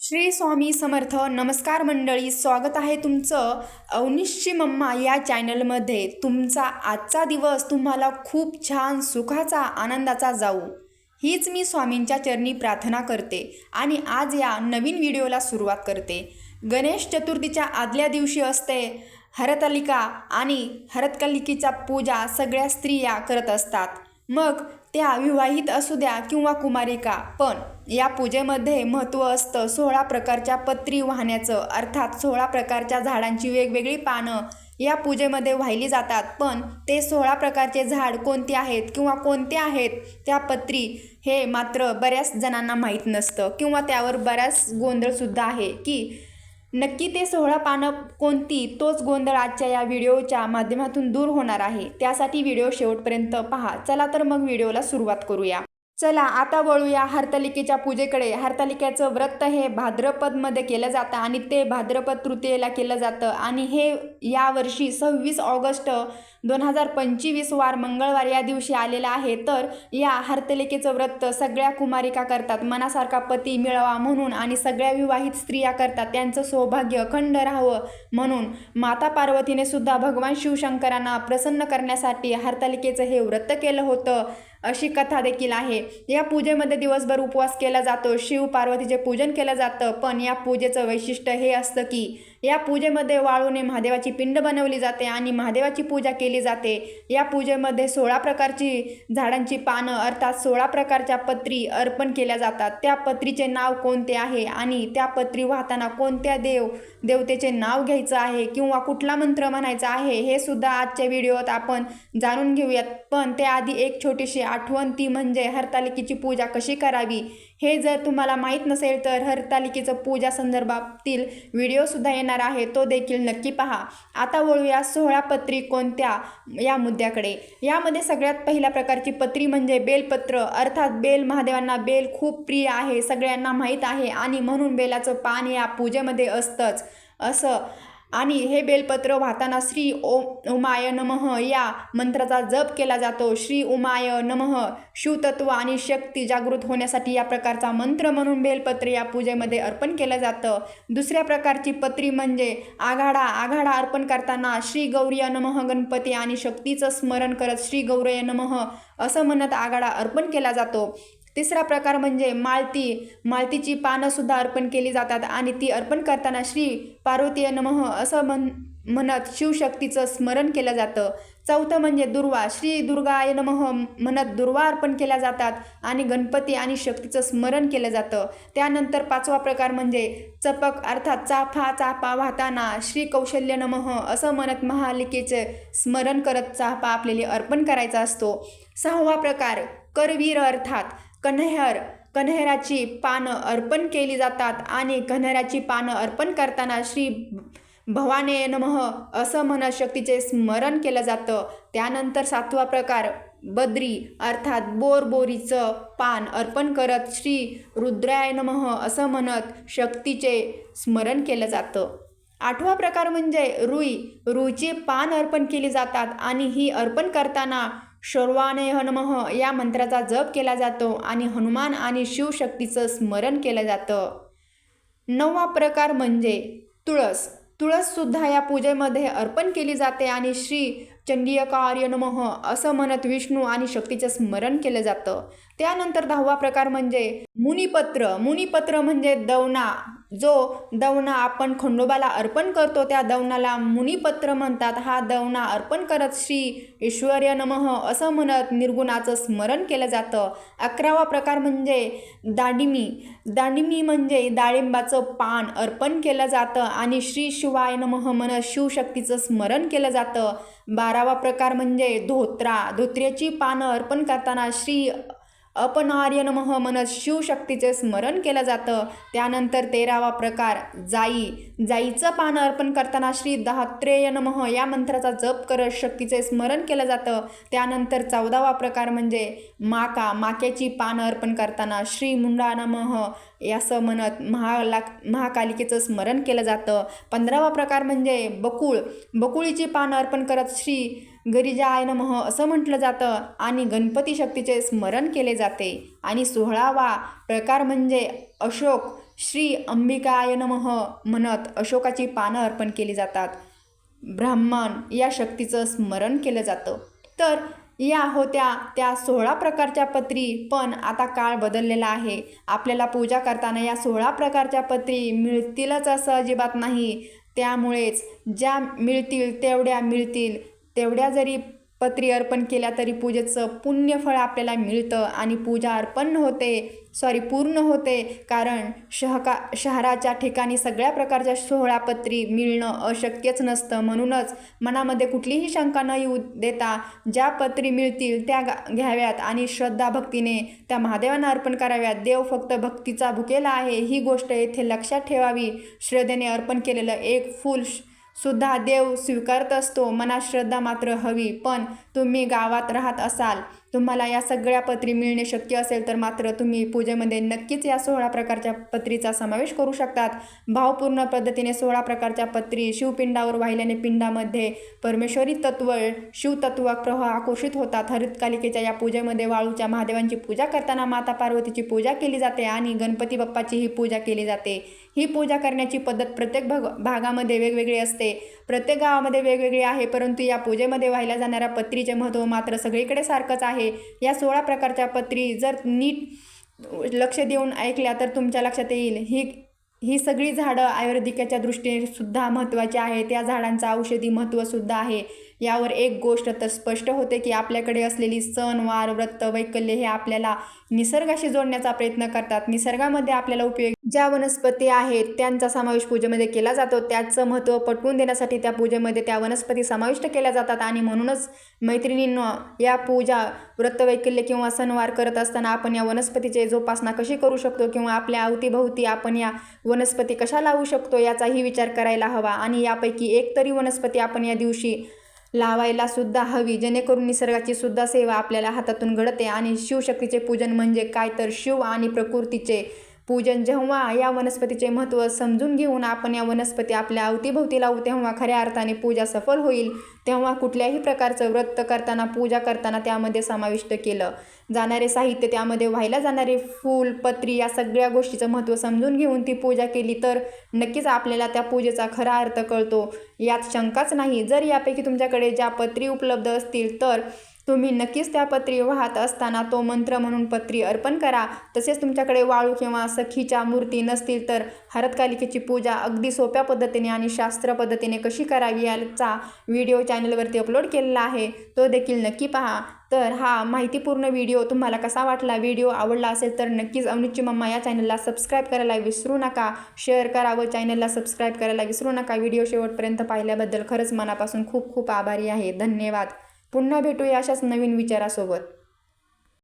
श्री स्वामी समर्थ नमस्कार मंडळी स्वागत आहे तुमचं अवनिश्ची मम्मा या चॅनलमध्ये. तुमचा आजचा दिवस तुम्हाला खूप छान सुखाचा आनंदाचा जाऊ. हीच मी स्वामींच्या चरणी प्रार्थना करते आणि आज या नवीन व्हिडिओला सुरुवात करते. गणेश चतुर्थीच्या आदल्या दिवशी असते हरतालिका आणि हरतकलिकेचा पूजा सगळ्या स्त्रिया करत असतात. मग त्या विवाहित असू द्या किंवा कुमारिका पण या पूजेमध्ये महत्त्व असतं सोळा प्रकारच्या पत्री वाहण्याचं. अर्थात सोळा प्रकारच्या झाडांची वेगवेगळी पानं या पूजेमध्ये वाहिली जातात. पण ते सोळा प्रकारचे झाड कोणते आहेत किंवा कोणते आहेत त्या पत्री हे मात्र बऱ्याच जणांना माहीत नसतं. किंवा त्यावर बऱ्याच गोंधळसुद्धा आहे की नक्की ते सोहळा पानं कोणती तोच गोंधळ आजच्या या व्हिडिओच्या माध्यमातून दूर होणार आहे. त्यासाठी व्हिडिओ शेवटपर्यंत पहा. चला तर मग व्हिडिओला सुरुवात करूया. चला आता वळूया हरतालिकेच्या पूजेकडे. हरतालिकेचं व्रत हे भाद्रपदमध्ये केलं जातं आणि ते भाद्रपद तृतीयेला केलं जातं. आणि हे यावर्षी सव्वीस ऑगस्ट दोन हजार पंचवीस वार मंगळवार या दिवशी आलेलं आहे. तर या हरतालिकेचं व्रत सगळ्या कुमारिका करतात. मनासारखा पती मिळावा म्हणून आणि सगळ्या विवाहित स्त्रिया करतात. त्यांचं सौभाग्य अखंड राहावं म्हणून माता पार्वतीने सुद्धा भगवान शिवशंकरांना प्रसन्न करण्यासाठी हरतालिकेचं हे व्रत केलं होतं. अशी कथा देखील आहे. या पूजेमध्ये दिवसभर उपवास केला जातो. शिव पार्वतीचे पूजन केलं जातं. पण या पूजेचं वैशिष्ट्य हे असतं की या पूजेमध्ये वाळूने महादेवाची पिंड बनवली जाते आणि महादेवाची पूजा केली जाते. या पूजेमध्ये सोळा प्रकारची झाडांची पानं अर्थात सोळा प्रकारच्या पत्री अर्पण केल्या जातात. त्या पत्रीचे नाव कोणते आहे आणि त्या पत्री वाहताना कोणत्या देव देवतेचे नाव घ्यायचं आहे किंवा कुठला मंत्र म्हणायचा आहे हे सुद्धा आजच्या व्हिडिओत आपण जाणून घेऊयात. पण त्याआधी एक छोटीशी आठवण ती म्हणजे हरतालिकेची पूजा कशी करावी? हे जर तुम्हाला माहीत नसेल तर हरतालिकेचं पूजा संदर्भातील व्हिडिओसुद्धा येणार आहे तो देखील नक्की पहा. आता वळूया सोहळा पत्री कोणत्या या मुद्द्याकडे? यामध्ये सगळ्यात पहिल्या प्रकारची पत्री म्हणजे बेलपत्र. अर्थात बेल महादेवांना बेल खूप प्रिय आहे सगळ्यांना माहीत आहे आणि म्हणून बेलाचं पान या पूजेमध्ये असतंच. असं. आणि हे बेलपत्र वाहताना श्री ओम उमाय नमः या मंत्राचा जप केला जातो. श्री उमाय नमः शिवतत्व आणि शक्ती जागृत होण्यासाठी या प्रकारचा मंत्र म्हणून बेलपत्र या पूजेमध्ये अर्पण केलं जातं. दुसऱ्या प्रकारची पत्री म्हणजे आघाडा. आघाडा अर्पण करताना श्री गौरीय नमः गणपती आणि शक्तीचं स्मरण करत श्री गौरय नमः असं म्हणत आघाडा अर्पण केला जातो. तिसरा प्रकार म्हणजे माळती माळतीची पानंसुद्धा अर्पण केली जातात आणि ती अर्पण करताना श्री पार्वतीय नमः असं म्हण म्हणत शिवशक्तीचं स्मरण केलं जातं. चौथं म्हणजे दुर्वा. श्री दुर्गाय नमः म्हणत दुर्वा अर्पण केल्या जातात आणि गणपती आणि शक्तीचं स्मरण केलं जातं. त्यानंतर पाचवा प्रकार म्हणजे चपक अर्थात चाफा चाफा वाहताना. श्री कौशल्य नमः असं म्हणत महालिकेचे स्मरण करत चाफा आपल्याला अर्पण करायचा असतो. सहावा प्रकार करवीर अर्थात. कन्हेर कन्हेराची पानं अर्पण केली जातात आणि कन्हेराची पानं अर्पण करताना श्री भवाने नमः असं म्हणत शक्तीचे स्मरण केलं जातं. त्यानंतर सातवा प्रकार बद्री अर्थात बोरबोरीचं पान अर्पण करत श्री रुद्राय नमः असं म्हणत शक्तीचे स्मरण केलं जातं. आठवा प्रकार म्हणजे रुई. रुईचे पान अर्पण केले जातात आणि ही अर्पण करताना शर्वाने नमः या मंत्राचा जप केला जातो आणि हनुमान आणि शिवशक्तीचं स्मरण केलं जातं. नववा प्रकार म्हणजे तुळस. तुळससुद्धा या पूजेमध्ये अर्पण केली जाते आणि श्री चंडीयकार्य नमः असं म्हणत विष्णू आणि शक्तीचं स्मरण केलं जातं. त्यानंतर दहावा प्रकार म्हणजे मुनिपत्र. मुनिपत्र म्हणजे दवना जो दवना आपण खंडोबाला अर्पण करतो त्या दवनाला मुनिपत्र म्हणतात. हा दवना अर्पण करत श्री ईश्वर्य नमः असं म्हणत निर्गुणाचं स्मरण केलं जातं. अकरावा प्रकार म्हणजे दांडिमी. दांडिमी म्हणजे डाळिंबाचं पान अर्पण केलं जातं आणि श्री शिवाय नमः म्हणत शिवशक्तीचं स्मरण केलं जातं. बारावा प्रकार म्हणजे धोत्रा. धोत्र्याची पानं अर्पण करताना श्री अपनार्य नमः म्हणत शिवशक्तीचे स्मरण केलं जातं. त्यानंतर तेरावा प्रकार जाई. जाईचं पान अर्पण करताना श्री दहात्रेय नमः या मंत्राचा जप करत शक्तीचे स्मरण केलं जातं. त्यानंतर चौदावा प्रकार म्हणजे माका माक्याची पानं अर्पण करताना श्री मुंडा नमः असं म्हणत महाला महाकालिकेचं स्मरण केलं जातं. पंधरावा प्रकार म्हणजे बकुळ. बकुळीची पानं अर्पण करत श्री गरिजाय नमः असं म्हटलं जातं आणि गणपती शक्तीचे स्मरण केले जाते. आणि सोहळावा प्रकार म्हणजे अशोक श्री अंबिकाय नमः म्हणत अशोकाची पानं अर्पण केली जातात. ब्राह्मण या शक्तीचं स्मरण केलं जातं. तर या होत्या त्या सोळा प्रकारच्या पत्री पण आता काळ बदललेला आहे. आपल्याला पूजा करताना या सोळा प्रकारच्या पत्री मिळतीलच असं अजिबात नाही. त्यामुळेच ज्या मिळतील तेवढ्या मिळतील. तेवढ्या जरी पत्री अर्पण केल्या तरी पूजेचं पुण्यफळ आपल्याला मिळतं आणि पूजा अर्पण होते सॉरी पूर्ण होते कारण शहका शहराच्या ठिकाणी सगळ्या प्रकारच्या सोहळापत्री मिळणं अशक्यच नसतं. म्हणूनच मनामध्ये कुठलीही शंका न येऊ देता ज्या पत्री मिळतील त्या गा घ्याव्यात आणि श्रद्धा भक्तीने त्या महादेवांना अर्पण कराव्यात. देव फक्त भक्तीचा भुकेला आहे ही गोष्ट येथे लक्षात ठेवावी. श्रद्धेने अर्पण केलेलं एक फूल सुद्धा देव स्वीकारत असतो. मनात श्रद्धा मात्र हवी. पण तुम्ही गावात राहत असाल तुम्हाला या सगळ्या पत्री मिळणे शक्य असेल तर मात्र तुम्ही पूजेमध्ये नक्कीच या सोळा प्रकारच्या पत्रीचा समावेश करू शकतात. भावपूर्ण पद्धतीने सोळा प्रकारच्या पत्री शिवपिंडावर वाहिल्याने पिंडामध्ये परमेश्वरी तत्व शिवतत्व प्रह आकर्षित होतात. हरितकालिकेच्या या पूजेमध्ये वाळूच्या महादेवांची पूजा करताना माता पार्वतीची पूजा केली जाते आणि गणपती बाप्पाचीही पूजा केली जाते. ही पूजा करण्याची पद्धत प्रत्येक भाग भागामध्ये वेगवेगळी असते. प्रत्येक गावामध्ये वेगवेगळी आहे परंतु या पूजेमध्ये वाहिल्या जाणाऱ्या पत्रीचे महत्त्व मात्र सगळीकडे सारखंच आहे. या सोळा प्रकारच्या पत्री जर नीट लक्ष देऊन ऐकल्या तर तुमच्या लक्षात येईल. ही ही सगळी झाडं आयुर्वेदिकाच्या दृष्टीने सुद्धा महत्त्वाची आहे त्या झाडांचं औषधी महत्त्वसुद्धा आहे. यावर एक गोष्ट तर स्पष्ट होते की आपल्याकडे असलेली सण वार व्रत वैकल्य हे आपल्याला निसर्गाशी जोडण्याचा प्रयत्न करतात. निसर्गामध्ये आपल्याला उपयोग ज्या वनस्पती आहेत त्यांचा समावेश पूजेमध्ये केला जातो. त्याचं महत्त्व पटवून देण्यासाठी त्या पूजेमध्ये त्या वनस्पती समाविष्ट केल्या जातात आणि म्हणूनच मैत्रिणींना या पूजा व्रतवैकल्य किंवा सणवार करत असताना आपण या वनस्पतीची जोपासना कशी करू शकतो किंवा आपल्या अवतीभोवती आपण या वनस्पती कशा लावू शकतो याचाही विचार करायला हवा. आणि यापैकी एक तरी वनस्पती आपण या दिवशी लावायला सुद्धा हवी. जेणेकरून निसर्गाची सुद्धा सेवा आपल्याला हातातून घडते. आणि शिवशक्तीचे पूजन म्हणजे काय? तर शिव आणि प्रकृतीचे पूजन जेव्हा या वनस्पतीचे महत्त्व समजून घेऊन आपण या वनस्पती आपल्या अवतीभोवती लावू तेव्हा खऱ्या अर्थाने पूजा सफल होईल. तेव्हा कुठल्याही प्रकारचं व्रत करताना पूजा करताना त्यामध्ये समाविष्ट केलं. जाणारे साहित्य त्यामध्ये व्हायला जाणारे फूल पत्री या सगळ्या गोष्टीचं महत्त्व समजून घेऊन ती पूजा केली तर नक्कीच आपल्याला त्या पूजेचा खरा अर्थ कळतो. यात शंकाच नाही. जर यापैकी तुमच्याकडे ज्या पत्री उपलब्ध असतील तर तुम्ही नक्कीच त्या पत्री वाहत असताना तो मंत्र म्हणून पत्री अर्पण करा. तसेच तुमच्याकडे वाळू किंवा सखीच्या मूर्ती नसतील तर हरतकालिकेची पूजा अगदी सोप्या पद्धतीने आणि शास्त्र पद्धतीने कशी करावी याचा व्हिडिओ चॅनलवरती अपलोड केलेला आहे. तो देखील नक्की पहा. तर हा माहितीपूर्ण व्हिडिओ तुम्हाला कसा वाटला व्हिडिओ आवडला असेल तर नक्कीच अवनीची मम्मा या चॅनलला सबस्क्राईब करायला विसरू नका. शेअर करा व चॅनलला सबस्क्राईब करायला विसरू नका. व्हिडिओ शेवटपर्यंत पाहिल्याबद्दल खरंच मनापासून खूप खूप आभारी आहे. धन्यवाद. पुन्हा भेटूया अशाच नवीन विचारासोबत.